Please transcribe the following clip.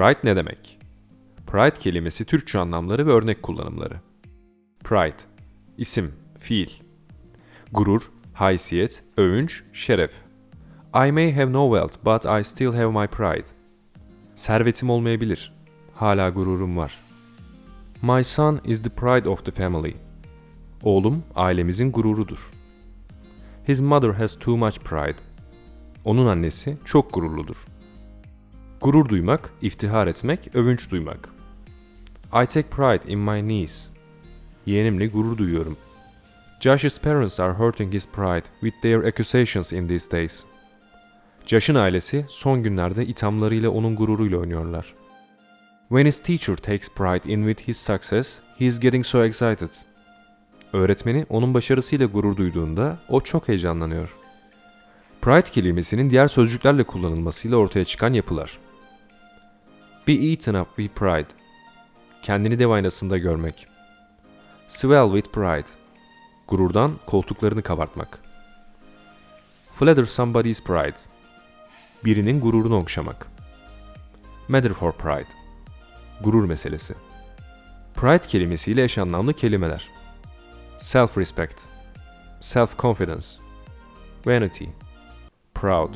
Pride ne demek? Pride kelimesi Türkçe anlamları ve örnek kullanımları. Pride, isim, fiil. Gurur, haysiyet, övünç, şeref. I may have no wealth but I still have my pride. Servetim olmayabilir. Hala gururum var. My son is the pride of the family. Oğlum ailemizin gururudur. His mother has too much pride. Onun annesi çok gururludur. Gurur duymak, iftihar etmek, övünç duymak. I take pride in my niece. Yeğenimle gurur duyuyorum. Josh's parents are hurting his pride with their accusations in these days. Josh'ın ailesi son günlerde ithamlarıyla onun gururuyla oynuyorlar. When his teacher takes pride in with his success, he is getting so excited. Öğretmeni onun başarısıyla gurur duyduğunda o çok heyecanlanıyor. Pride kelimesinin diğer sözcüklerle kullanılmasıyla ortaya çıkan yapılar. Be eaten up with pride. Kendini dev aynasında görmek. Swell with pride. Gururdan koltuklarını kabartmak. Flatter somebody's pride. Birinin gururunu okşamak. Matter for pride. Gurur meselesi. Pride kelimesiyle eş anlamlı kelimeler. Self-respect, self-confidence, vanity, proud.